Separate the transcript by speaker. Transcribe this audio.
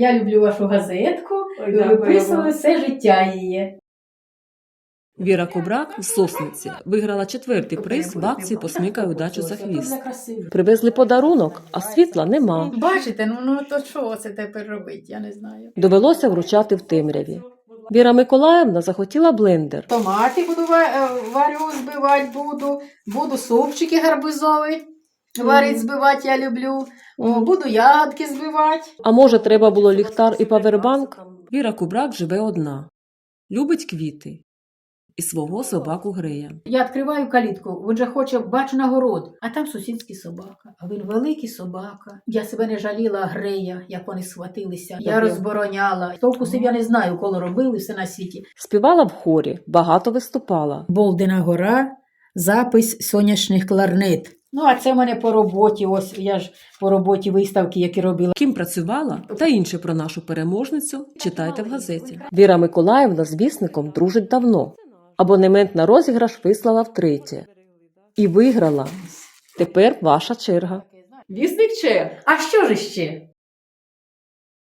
Speaker 1: Я люблю вашу газетку,
Speaker 2: Ой,
Speaker 1: ви виписували все життя її.
Speaker 3: Віра Кубрак з Сосниці виграла четвертий приз в акції «Посмикай удачу за хвіст». Привезли подарунок, а світла нема.
Speaker 1: Бачите, ну, ну то що це тепер робити, я не знаю.
Speaker 3: Довелося вручати в темряві. Віра Миколаївна захотіла блендер.
Speaker 1: Томати буду е, варю, збивати буду, буду супчики гарбузові. Варить, збивати я люблю. О, буду ягодки збивати.
Speaker 3: А може, треба було ліхтар і павербанк? Віра Кубрак живе одна. Любить квіти. І свого собаку греє.
Speaker 1: Я відкриваю калітку, він же хоче, бачу на город, а там сусідський собака. А він великий собака. Я себе не жаліла грея, як вони схватилися. Я розбороняла. Хто вкусив, я не знаю, коли робили все на світі.
Speaker 3: Співала в хорі, багато виступала.
Speaker 1: Болдина гора, запис сонячних кларнет. Ну, а це в мене по роботі. Ось я ж по роботі виставки, які робила.
Speaker 3: Ким працювала та інше про нашу переможницю читайте в газеті. Віра Миколаївна з вісником дружить давно. Абонемент на розіграш вислала втретє. І виграла. Тепер ваша черга.
Speaker 2: Вісник чи?
Speaker 1: А що ж ще?